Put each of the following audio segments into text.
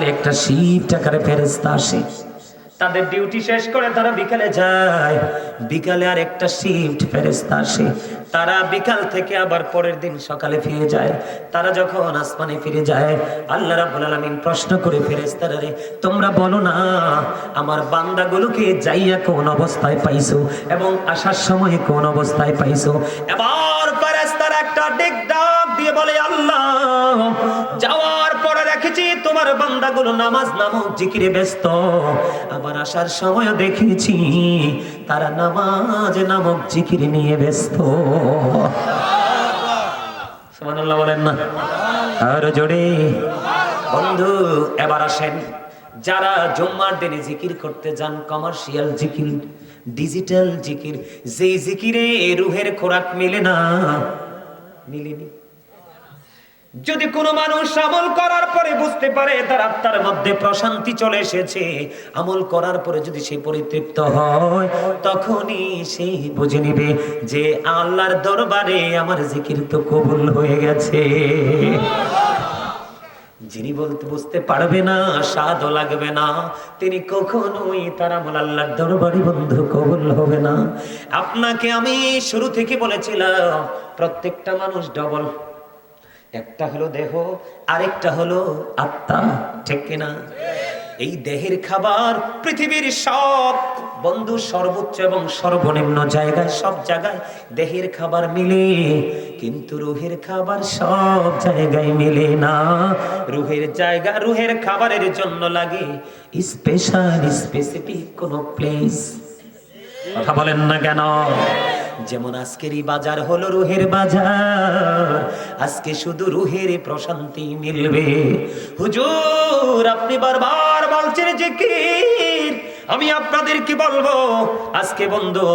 সকালে একটা শিফট আকারে ফেরেস্তা আসে। তাদের ডিউটি শেষ করে তারা বিকালে যায়। বিকালে আর একটা শিফট ফেরেস্তা আসে। তারা বিকাল থেকে আবার পরের দিন সকালে ফিরে যায়। তারা যখন আসমানে ফিরে যায়, আল্লাহ রাব্বুল আলামিন প্রশ্ন করে ফেরেস্তারা রে, তোমরা বলো না, আমার বান্দাগুলোকে যাইয়া কোন অবস্থায় পাইছো এবং আসার সময় কোন অবস্থায় পাইছো? এবার ফেরেস্তারা একটা ডেক ডাক দিয়ে বলে, আল্লাহ, যাওয়ার তোমার বান্দাগুলো নামাজ নামক জিকিরে ব্যস্ত। আবার আসার সময় দেখেছি তারা নামাজ নামক জিকিরে নিয়ে ব্যস্ত। বলেন না? আর জোরে। বন্ধু, এবার আসেন। যারা জুম্মার দিনে জিকির করতে যান, কমার্শিয়াল জিকির, ডিজিটাল জিকির, যেই জিকিরে রুহের খোরাক মেলে না, মিলেনি। যদি কোনো মানুষ আমল করার পরে বুঝতে পারে তার আত্মার মধ্যে প্রশান্তি চলে এসেছে, আমল করার পরে যদি সে পরিতৃপ্ত হয়, তখনই সে বুঝে নিবে যে আল্লাহর দরবারে আমার জিকির তো কবুল হয়ে গেছে। যিনি বলতে বুঝতে পারবে না, স্বাদও লাগবে না, তিনি কখনোই তার আমল আল্লাহর দরবারি বন্ধু কবুল হবে না। আপনাকে আমি শুরু থেকে বলেছিলাম, প্রত্যেকটা মানুষ ডবল একটা হলো দেহ, আরেকটা হলো আত্মা, ঠিক কিনা? এই দেহের খাবার পৃথিবীর সব বন্ধু, সর্বোচ্চ এবং সর্বনিম্ন জায়গায়, সব জায়গায় দেহের খাবার মিলে, কিন্তু রুহের খাবার সব জায়গায় মিলে না। রুহের জায়গা, রুহের খাবারের জন্য লাগে স্পেশাল স্পেসিফিক কোন প্লেস কথা বলেন না কেন? যেমন আজকেরই বাজার হলো রুহের বাজার, আজকে শুধু রুহের প্রশান্তি মিলবে। হুজুর, আপনি বারবার বলছেন যে কি? আমি আপনাদের কি বলব, আজকে বন্ধু,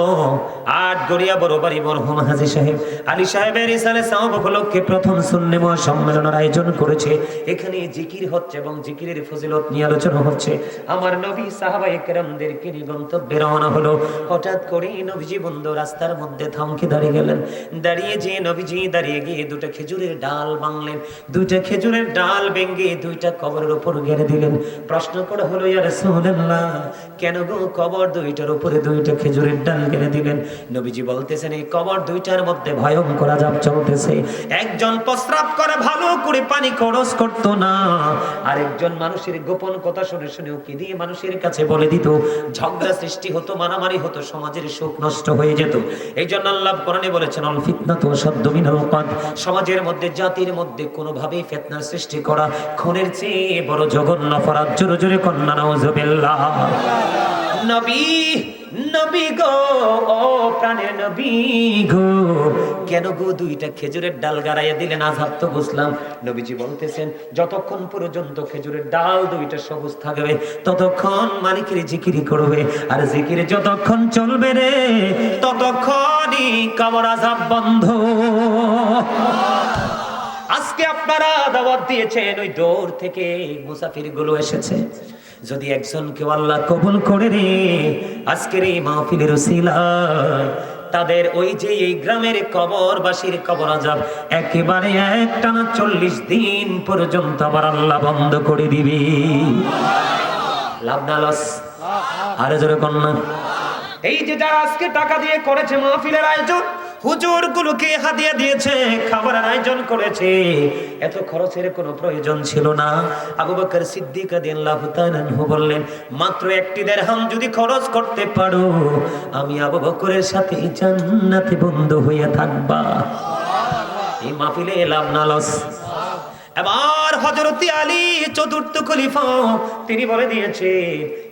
আট গড়িয়া বড় বাড়ি মরহুম হাজি সাহেব, আলী সাহেবের ইসালে সাহব উপলক্ষে প্রথম সুন্নি সম্মেলনের আয়োজন করেছে। এখানে জিকির হচ্ছে এবং জিকিরের ফজিলত নিয়ে আলোচনা হচ্ছে। আমার নবী সাহাবা একরামদেরকে গন্তব্যে রওনা হলো। হঠাৎ করে নবীজি বন্ধু রাস্তার মধ্যে থমকে দাঁড়িয়ে গেলেন। দাঁড়িয়ে যে নবীজি দাঁড়িয়ে গিয়ে দুটো খেজুরের ডাল বাংলেন দুইটা খেজুরের ডাল ভেঙ্গে দুইটা কবরের উপর গেড়ে দিলেন। প্রশ্ন করে হলো, ইয়া রাসূলুল্লাহ কেন গো? কবর দুইটার উপরে দুইটা খেজুরের ডাল গেড়ে দিলেন। নবীজি বলতেছেন, এই কবর দুইটার মধ্যে ভয়ঙ্কর আযাব চলতেছে। একজন প্রস্রাব করে ভালো করে পানি খরচ করতো না। আরেকজন মানুষের গোপন কথা শুনে শুনেও কি দিয়ে মানুষের কাছে বলে দিত? ঝগড়া সৃষ্টি হতো, মারামারি হতো, সমাজের সুখ নষ্ট হয়ে যেত। এই জন্য আল্লাহ কোরআনে বলেছেন, অল ফিতনা তো সদ্য মিনাল কাদ সমাজের মধ্যে, জাতির মধ্যে কোনোভাবেই ফিতনার সৃষ্টি করা, খুনের চেয়ে বড় জঘন্য অপরাধ। জোরে জোরে কন্যা, নাউজুবিল্লাহ। নবী নবী গো, ও নবী গো। কেন গো দুইটা খেজুরের ডাল গাড়াইয়া দিলেন? আজাব তো বুঝলাম। নবীজি বলতেছেন, যতক্ষণ পর্যন্ত খেজুরের ডাল দুইটা সবুজ থাকবে, ততক্ষণ মালিকের জিকিরি করবে। আর জিকির যতক্ষণ চলবে রে, ততক্ষণই কামর আজাব বন্ধ। আজকে আপনারা দাওয়াত দিয়েছেন, ওই দৌড় থেকে মুসাফিরগুলো এসেছে। যদি একজন কেউ আল্লাহ কবুল করে রে, আজকের এই মাহফিলের তাদের ওই যে এই গ্রামের কবরবাসীর কবর আজাব একেবারে একটানা চল্লিশ দিন পর্যন্ত আবার আল্লাহ বন্ধ করে দিবি। লাভ না লস? আরে জোরে কন্যা এই যে যারা আজকে টাকা দিয়ে করেছে মাহফিলের আয়োজন হুজুর গুলোকে হাদিয়া দিয়েছে খাবারের আয়োজন করেছে। এত খরচের কোনো প্রয়োজন ছিল না। আবু বকর সিদ্দিক বললেন, মাত্র একটি দেরহাম যদি খরচ করতে পারো, আমি আবু বকরের সাথে জান্নাতে বন্ধু হইয়া থাকবা। এই মাহফিলে এলাম না লস। এবার হজরতি আলী চতুর্থ খলিফা, তিনি বলে দিয়েছে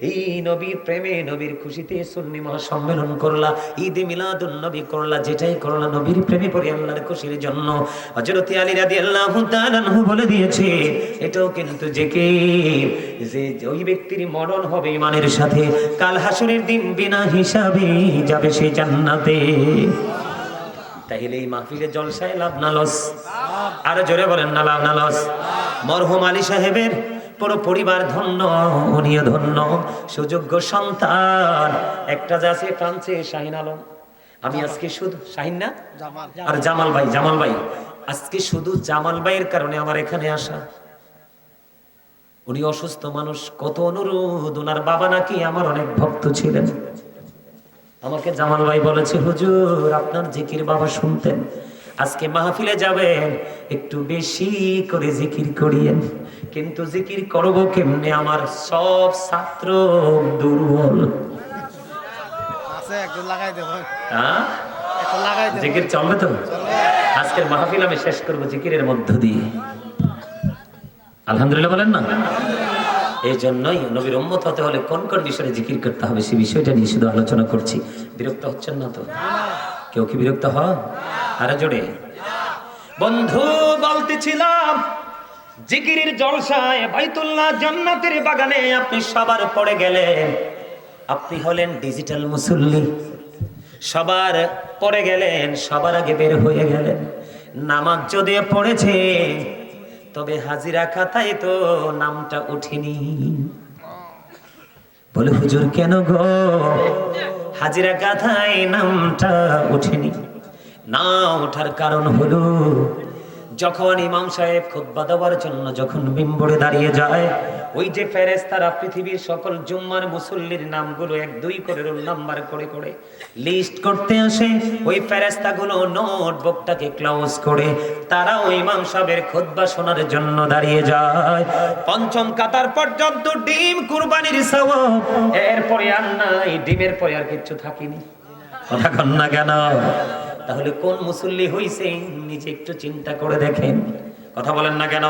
এই নবীর প্রেমে নবীর খুশিতে সুন্নি সম্মেলন করলা, ঈদ মিলাদুন নবী করলা, যেটাই করলা নবীর প্রেমে পড়ে আল্লাহর খুশির জন্য। হজরতি আলী তাআলা আনহু বলে দিয়েছে, এটাও কিন্তু যে কে যে ওই ব্যক্তির মরণ হবে ইমানের সাথে, কাল হাসরের দিন বিনা হিসাবে যাবে সে জান্নাতে। তাহলে এই মাহফিলে জলসায় লাভ না লস? আরও জোরে বলেন না লাভ না লস? মরহুম আলী সাহেবের পুরো পরিবার ধন্য উনিও ধন্য সুযোগ্য সন্তান। একটা ফ্রান্সে শাহিন আলম। আমি আজকে শুধু শাহিন না? আর জামাল ভাই জামাল ভাই। আজকে শুধু জামাল ভাইয়ের কারণে আমার এখানে আসা। উনি অসুস্থ মানুষ কত অনুরোধ ওনার বাবা নাকি আমার অনেক ভক্ত ছিলেন। আমাকে জামাল ভাই বলেছে হুজুর আপনার জিকির বাবা শুনতেন। আজকে মাহফিলে যাবেন একটু বেশি করে জিকির করিয়েন। কিন্তু জিকির করব কেমনে? আমার সব ছাত্র দুর্বল। হ্যাঁ? জিকির চলবে তো? আজকের মাহফিল আমি শেষ করব জিকিরের মধ্য দিয়ে। আলহামদুলিল্লাহ বলেন না? এই জন্যই নবীর উম্মত হতে হলে কোন কোন বিষয়ে জিকির করতে হবে সেই বিষয়টা নিয়ে শুধু আলোচনা করছি। বিরক্ত হচ্ছেন না তো? কেউ কি বিরক্ত হয় আরে জোরে। বন্ধু, বলতেছিলাম, জিকিরের জলসায় বাইতুল্লাহ জান্নাতের বাগানে আপনি সবার পড়ে গেলেন। আপনি হলেন ডিজিটাল মুসল্লি। সবার পরে গেলেন, সবার আগে বের হয়ে গেলেন। নামাজ যদি পড়েছে তবে হাজিরা খাতায় তো নামটা উঠেনি। বলে, হুজুর কেন গো? হাজিরা খাতায় নামটা উঠেনি। না ওঠার কারণ হলো যখন ইমাম সাহেব খুতবা দেওয়ার জন্য যখন বিম্বরে দাঁড়িয়ে যায়, ওই যে ফেরেস্তারা পৃথিবীর সকল জুম্মার মুসল্লির নামগুলো এক দুই করে রোল নাম্বার করে করে লিস্ট করতে আসে, ওই ফেরেস্তাগুলো নোটবুকটাকে ক্লোজ করে তারা ওই ইমাম সাহেবের খুতবা শোনার জন্য দাঁড়িয়ে যায়। পঞ্চম কাতার পর্যন্ত ডিম কুরবানির এরপরে আর নাই, ডিমের পরে আর কিছু থাকিনি। কথা কন না কেন? তাহলে কোন মুসল্লি হইছেন নিজে একটু চিন্তা করে দেখেন। কথা বলেন না কেন?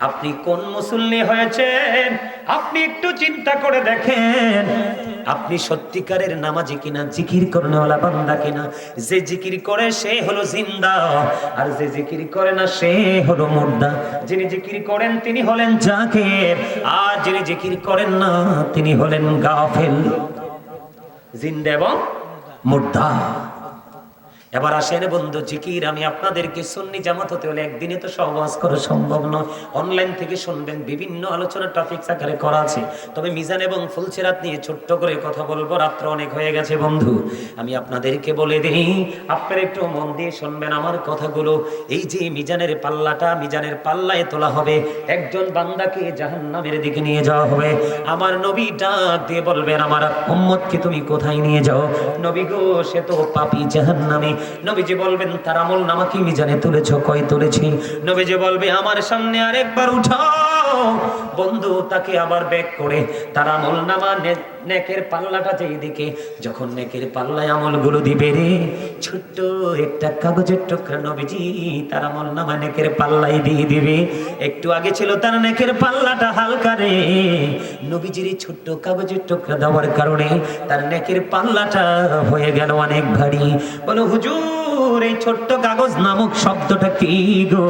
আপনি কোন মুসল্লি হয়েছেন? আপনি একটু চিন্তা করে দেখেন। আপনি সত্যিকারের নামাজি কিনা, জিকির করনেওয়ালা বান্দা কিনা? যে জিকির করে সে হলো জিন্দা, আর যে জিকির করে না সে হলো মুর্দা। যিনি জিকির করেন তিনি হলেন জাকির, আর যিনি জিকির করেন না তিনি হলেন গাফেল। জিন্দা এবং মুর্দা। এবার আসেন বন্ধু জিকির, আমি আপনাদেরকে সুন্নি জামাত হতে হলে একদিনে তো সহবাস করা সম্ভব নয়। অনলাইন থেকে শুনবেন বিভিন্ন আলোচনা টপিক আকারে করা আছে। তবে মিজান এবং ফুলছেরাত নিয়ে ছোট্ট করে কথা বলব, রাত্র অনেক হয়ে গেছে বন্ধু। আমি আপনাদেরকে বলে দিই, আপনারা একটু মন দিয়ে শুনবেন আমার কথাগুলো। এই যে মিজানের পাল্লাটা, মিজানের পাল্লায় তোলা হবে। একজন বান্দাকে জাহান্নামের দিকে নিয়ে যাওয়া হবে। আমার নবী ডাক দিয়ে বলবেন, আমার উম্মতকে তুমি কোথায় নিয়ে যাও? নবী গো, সে তো পাপি জাহান্নামে। নবীজি বলবেন, তার আমল নামা কি মিজানে তুলেছ? কয় তুলেছি? নবীজি বলবে, আমার সামনে আরেকবার উঠাও। বন্ধু, তাকে আবার ব্যাক করে। তার আমল নামা নেকের পাল্লাটা যেই দিকে যখন নেকের পাল্লায় আমলগুলো দিবে রে, ছোট্ট একটা কাগজের টুকরা নবীজি তার আমল নামা নেকের পাল্লাই দিয়ে দিবে। একটু আগে ছিল তার নেকের পাল্লাটা হালকা রে। নবীজির ছোট্ট কাগজের টুকরা দেওয়ার কারণে তার নেকের পাল্লাটা হয়ে গেল অনেক ভারী। বলো, হুজুর, এই ছোট্ট কাগজ নামক শব্দটা কি গো?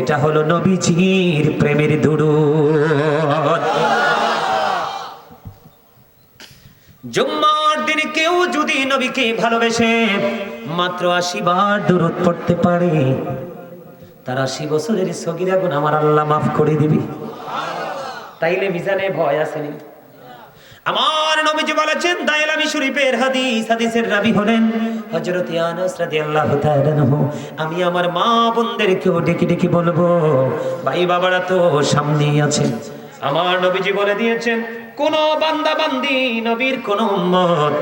এটা হলো নবীজির প্রেমের দুরুদ। জুম্মার দিনে কেউ যদি নবীকে ভালোবেসে মাত্র আশি বার দূরত পড়তে পারে, তার আশি বছরের সগিরা গুণ আমার আল্লাহ মাফ করে দিবি। তাইলে মিজানে ভয় আসেনি আমার নবীজি বলেছেন দাইলামি শরীফের হাদিস, হাদিসের রাবি হলেন হযরত আনাস রাদিয়াল্লাহু তাআলা আনহু। আমি আমার মা বোনদেরকেও ডেকে ডেকে বলব, ভাই বাবারা তো সামনেই আছেন। আমার নবীজি বলে দিয়েছেন কোন বান্দা বান্দি নবীর কোন উম্মত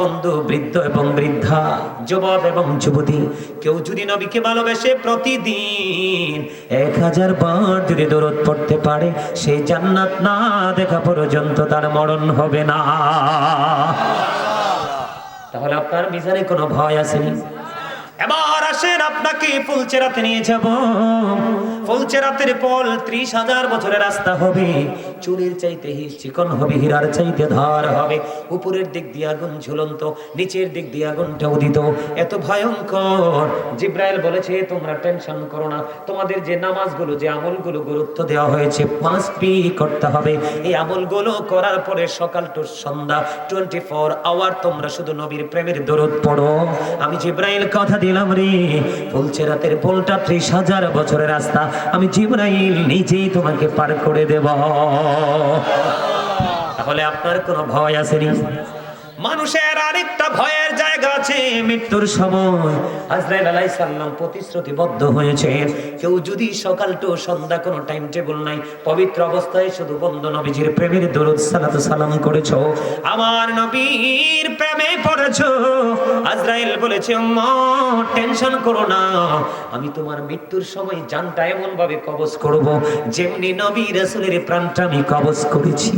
বন্ধু, বৃদ্ধ এবং বৃদ্ধা, যুবক এবং যুবতী, কেউ যদি নবীকে ভালোবেসে প্রতিদিন এক হাজার বার যদি দরদ পড়তে পারে সেই জান্নাত না দেখা পর্যন্ত তার মরণ হবে না। তাহলে আপনার মিজানে কোনো ভয় আসেনি? এবার আসেন, আপনাকে ফুলচেরাতে নিয়ে যাব। ফুলচেরাতের পল ত্রিশ হাজার বছরের রাস্তা হবে। চুলের চাইতে চিকন হবে, হীরার চাইতে ধার হবে। উপরের দিক দিয়ে আগুন ঝুলন্ত, নিচের দিক দিয়ে আগুনটা উদিত। এত ভয়ঙ্কর। জিব্রাইল বলেছে, তোমরা টেনশন করো না। তোমাদের যে নামাজগুলো, যে আমলগুলো গুরুত্ব দেওয়া হয়েছে, পাঁচ পি করতে হবে। এই আমলগুলো করার পরে সকাল টু সন্ধ্যা টোয়েন্টি ফোর আওয়ার তোমরা শুধু নবীর প্রেমের দরদ পড়ো। আমি জিব্রাইল কথা দিলাম রে। বলছে রাতের পোলটা ত্রিশ হাজার বছরের রাস্তা। আমি জিব্রাইল নিজেই তোমাকে পার করে দেব। তাহলে আপনার কোনো ভয় আসেনি? মানুষের আছে, মৃত্যুর সময়। আজরাইল আলাইহিস সালাম প্রতিশ্রুতিবদ্ধ কেউ যদি সন্ধ্যা কোনো টাইম টেবিল নাই, পবিত্র অবস্থায় শুধু বন্ধ নবীজির প্রেমের দরুদ সালাত সালাম করেছ। আমার নবীর প্রেমে পড়েছো। আজরাইল বলেছে টেনশন করো না। আমি তোমার মৃত্যুর সময় জানটা এমন ভাবে কবজ করব যেমনি নবী রাসূলের প্রাণটা আমি কবজ করেছি।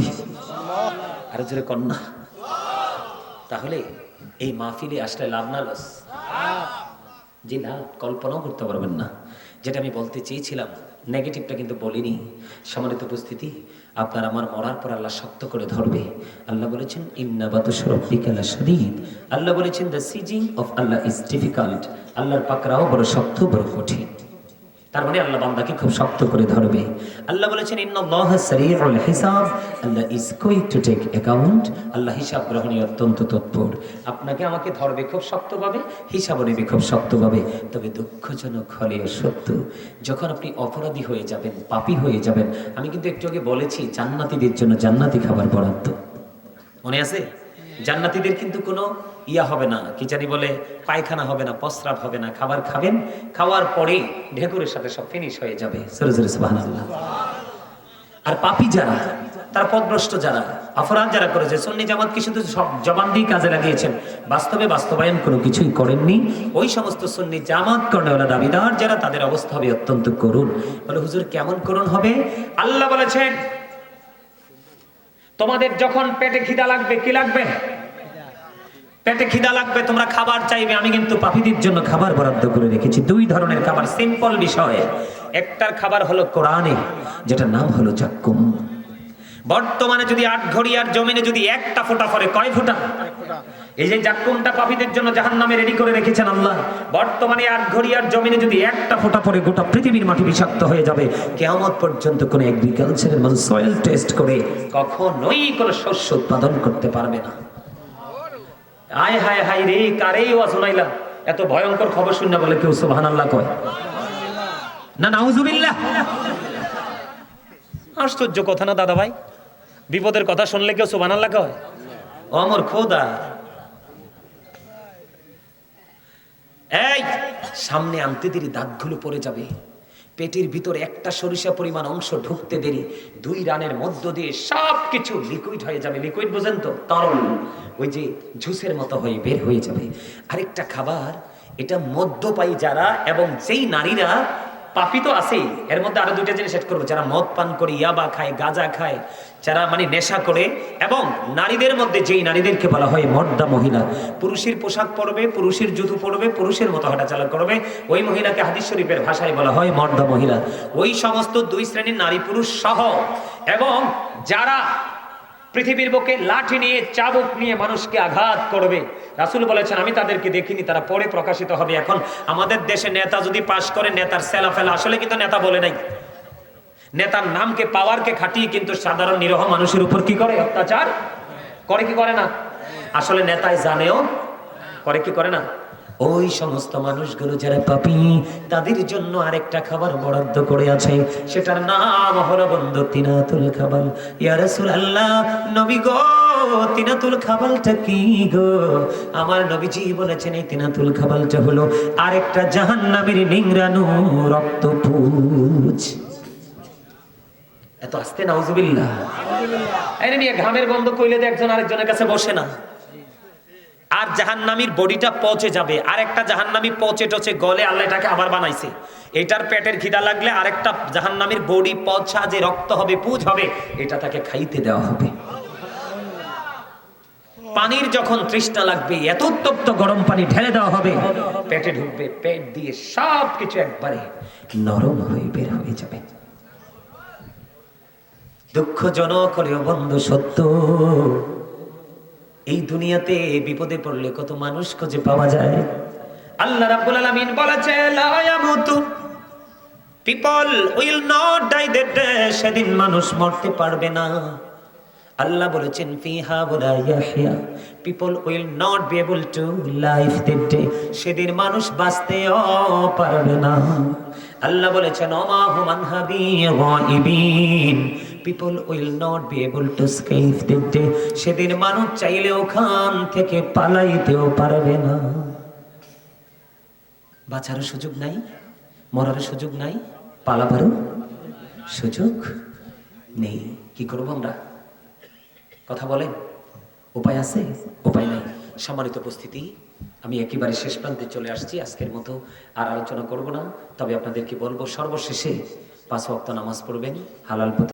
আর জোরে কন্যা তাহলে এই মাহফিলে আসলে লাভ না লস? জি না, কল্পনাও করতে পারবেন না। যেটা আমি বলতে চেয়েছিলাম, নেগেটিভটা কিন্তু বলিনি। সম্মানিত উপস্থিতি, আপনার আমার মরার পর আল্লাহ শক্ত করে ধরবে। আল্লাহ বলেছেন আল্লাহ বলেছেন, the seizing of Allah is difficult. আল্লাহর পাকরাও বড় শক্ত, বড় কঠিন। তার মানে আল্লাহ বান্দাকে খুব শক্ত করে ধরবে। আল্লাহ বলেছেন, ইন্নাল্লাহ সারিউল হিসাব। Allah is quick to take account আল্লাহ হিসাব গ্রহণে অত্যন্ত তৎপর। আপনাকে আমাকে ধরবে খুব শক্তভাবে, হিসাবও নেবে খুব শক্তভাবে। তবে দুঃখজনক হলে সত্য, যখন আপনি অপরাধী হয়ে যাবেন, পাপী হয়ে যাবেন, আমি কিন্তু একটু আগে বলেছি, জান্নাতীদের জন্য জান্নাতি খাবার বরাদ্দ। মনে আছে? জান্নাতীদের কিন্তু কোনো ইয়া হবে না। কি জানি বলে? পায়খানা হবে না, প্রস্রাব হবে না। খাবার খাবেন, খাওয়ার পরে ঢেকুরের সাথে সব ফিনিশ হয়ে যাবে। আর পাপি যারা, তার পদভ্রষ্ট যারা, অপরাধ যারা করেছে, সন্নি জামাত কি শুধু সব জবান দিয়ে কাজে লাগিয়েছেন? বাস্তবে বাস্তবায়ন কোনো কিছুই করেননি। ওই সমস্ত সন্নি জামাত কর্ণওয়ালা দাবিদার যারা, তাদের অবস্থা হবে অত্যন্ত করুণ। বলে, হুজুর, কেমন করুণ হবে? আল্লাহ বলেছেন তোমাদের যখন পেটে খিদা লাগবে, কি লাগবে? পেটে খিদা লাগবে, তোমরা খাবার চাইবে। আমি কিন্তু পাপীদের জন্য খাবার বরাদ্দ করে রেখেছি। দুই ধরনের খাবার সিম্পল বিষয়ে। একটার খাবার হলো কোরআনে যেটা নাম হলো চাকুম বর্তমানে যদি আট ঘড়িয়ার জমিনে যদি একটা ফোটা করে কয় ফোঁটা? এই যে জাক্কুমটা পাপীদের জন্য জাহান নামে রেডি করে রেখেছেন আল্লাহ, বর্তমানে আট ঘড়িয়ার জমিনে যদি একটা ফোঁটা পড়ে, গোটা পৃথিবীর মাটি বিষাক্ত হয়ে যাবে। কেমন পর্যন্ত কোনো এগ্রিকালচারের মানুষ সয়েল টেস্ট করে কখনোই কোনো শস্য উৎপাদন করতে পারবে না। আয় হায় হায় রে, কারেই ওয়া এত ভয়ঙ্কর খবর শুননা বলে কেউ সুবহানাল্লাহ কয়? না, নাউজুবিল্লাহ। আশ্চর্য কথা না দাদা ভাই বিপদের কথা শুনলে কেউ সুবহানাল্লাহ কয়? অমর খোদা। এই, সামনে আনতে দেরি দাঁতগুলো পড়ে যাবে। পেটের ভিতর একটা সরিষা পরিমাণ অংশ ঢুকতে দেরি। দুই রানের মধ্য দিয়ে সব কিছু লিকুইড হয়ে যাবে। লিকুইড বোঝেন তো? তরল ওই যে জুসের মতো হয়ে বের হয়ে যাবে। আরেকটা খাবার, এটা মদ্যপায়ী যারা এবং যেই নারীরা পাপি তো আছেই। এর মধ্যে আরও দুইটা জিনিস করব। যারা মদ পান করে, ইয়াবা খায়, গাঁজা খায়, যারা মানে নেশা করে, এবং নারীদের মধ্যে যেই নারীদেরকে বলা হয় মর্দা মহিলা, পুরুষের পোশাক পরবে, পুরুষের জুতো পরবে, পুরুষের মতো হাঁটাচলা করবে, ওই মহিলাকে হাদিস শরীফের ভাষায় বলা হয় মর্দা মহিলা। ওই সমস্ত দুই শ্রেণির নারী পুরুষ সহ, এবং যারা পৃথিবীর বুকে লাঠি নিয়ে, চাবুক নিয়ে মানুষকে আঘাত করবে। রাসুল বলেছেন, আমি তাদেরকে দেখিনি, তারা পরে প্রকাশিত হবে এখন। আমাদের দেশে নেতা যদি পাশ করে, নেতার সেলা ফেলা আসলে কিন্তু নেতা বলে নাই। নেতার নামকে, পাওয়ারকে খাটিয়ে কিন্তু সাধারণ নিরহ মানুষের উপর কি করে অত্যাচার? করে কি করে না? আসলে নেতাই জানেও, করে কি করে না? ওই সমস্ত মানুষগুলো যারা পাপি, তাদের জন্য আরেকটা খাবার বরাদ্দ করে আছে। সেটার নাম হলো বন্ধ তিনাতুল খাবার ইয়া রাসূলুল্লাহ, নবী গো, তিনাতুল খাবালটা কি গো? আমার নবীজি বলেছেন, এই তিনাতুল খাবালটা হলো আরেকটা জাহান্নামের নিংরানু রক্তপুজ। এত আস্তে, নাউজুবিল্লাহ। ঘামের গন্ধ কইলে তো একজন আরেকজনের কাছে বসে না। আর জাহান্নামীর বডিটা পচে যাবে। আর একটা জাহান্নামী পচে টচে গলে আল্লাহ এটাকে আবার বানাইছে। এটার পেটের খিদা লাগলে আরেকটা জাহান্নামীর বডি পচা যে রক্ত হবে, পুজ হবে, এটা তাকে খাইতে দেওয়া হবে। পানির যখন তৃষ্ণা লাগবে, এত উত্তপ্ত গরম পানি ঢেলে দেওয়া হবে, পেটে ঢুকবে, পেট দিয়ে সব কিছু একবারে নরম হয়ে বের হয়ে যাবে। দুঃখজনক হলেও বন্ধু সত্য। এই দুনিয়াতে বিপদে পড়লে কত মানুষ খুঁজে পাওয়া যায়? আল্লাহ রাব্বুল আলামিন বলেছে লা ইয়ামুতু। People will not die that সেদিন মানুষ মরতে পারবে না। আল্লাহ বলেছেন, ফিহা ওয়ালা ইয়াহইয়া। People will not be able to life that day সেদিন মানুষ বাঁচতেও পারবে না। আল্লাহ বলেছেন অমা হুমান হাবি গাইবিন will not be able to escape that day সেদিন মানুষ চাইলে ওখান থেকে পালাইতেও পারবে না। বাঁচারও সুযোগ নাই, মরারও সুযোগ নাই, পালাবারও সুযোগ নেই। কি করব আমরা? কথা বলেন। উপায় আছে? উপায় নাই। সম্মানিত উপস্থিতি, আমি একেবারে শেষ প্রান্তে চলে আসছি। আজকের মতো আর আলোচনা করব না। তবে আপনাদেরকে বলব, সর্বশেষে পাঁচ ওয়াক্ত নামাজ পড়বেন, হালাল